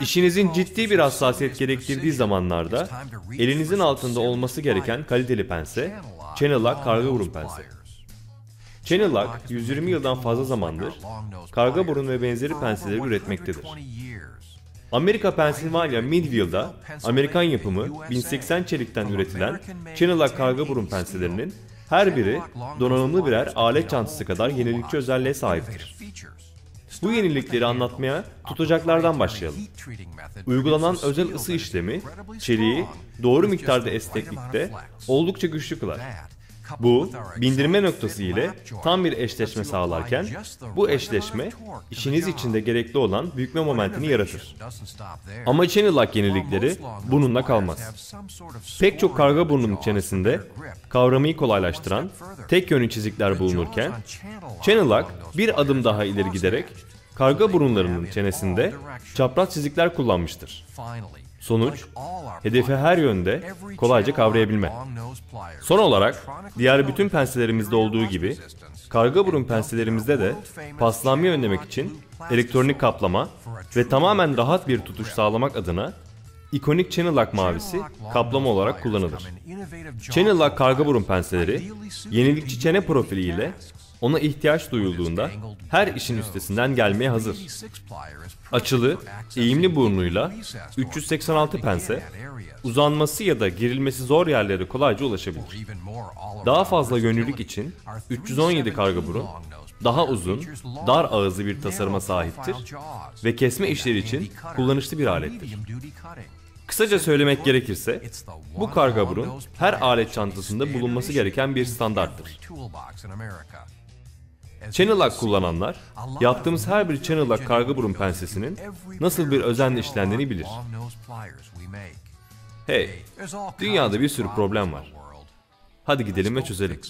İşinizin ciddi bir hassasiyet gerektirdiği zamanlarda elinizin altında olması gereken kaliteli pense, Channel Lock karga burun pense. Channel Lock 120 yıldan fazla zamandır karga burun ve benzeri penseleri üretmektedir. Amerika Pennsylvania Midville'da Amerikan yapımı 1080 çelikten üretilen Channel Lock karga burun penselerinin her biri donanımlı birer alet çantası kadar yenilikçi özelliğe sahiptir. Bu yenilikleri anlatmaya tutacaklardan başlayalım. Uygulanan özel ısı işlemi çeliği doğru miktarda esneklikte oldukça güçlü kılar. Bu, bindirme noktası ile tam bir eşleşme sağlarken, bu eşleşme işiniz içinde gerekli olan bükme momentini yaratır. Ama channel lock yenilikleri bununla kalmaz. Pek çok karga burnunun çenesinde kavramayı kolaylaştıran tek yönlü çizikler bulunurken, channel lock bir adım daha ileri giderek karga burunlarının çenesinde çapraz çizikler kullanmıştır. Sonuç, hedefi her yönde kolayca kavrayabilme. Son olarak, diğer bütün penselerimizde olduğu gibi, karga burun penselerimizde de paslanmayı önlemek için elektronik kaplama ve tamamen rahat bir tutuş sağlamak adına ikonik Channel Lock mavisi kaplama olarak kullanılır. Channel Lock karga burun penseleri, yenilikçi çene profili ile ona ihtiyaç duyulduğunda her işin üstesinden gelmeye hazır. Açılı, eğimli burnuyla 386 pense, uzanması ya da girilmesi zor yerlere kolayca ulaşabilir. Daha fazla yönlülük için 317 karga burun, daha uzun, dar ağızlı bir tasarıma sahiptir ve kesme işleri için kullanışlı bir alettir. Kısaca söylemek gerekirse, bu karga burun her alet çantasında bulunması gereken bir standarttır. Channel Lock kullananlar, yaptığımız her bir Channel Lock karga burun pensesinin nasıl bir özenle işlendiğini bilir. Hey, dünyada bir sürü problem var. Hadi gidelim ve çözelim.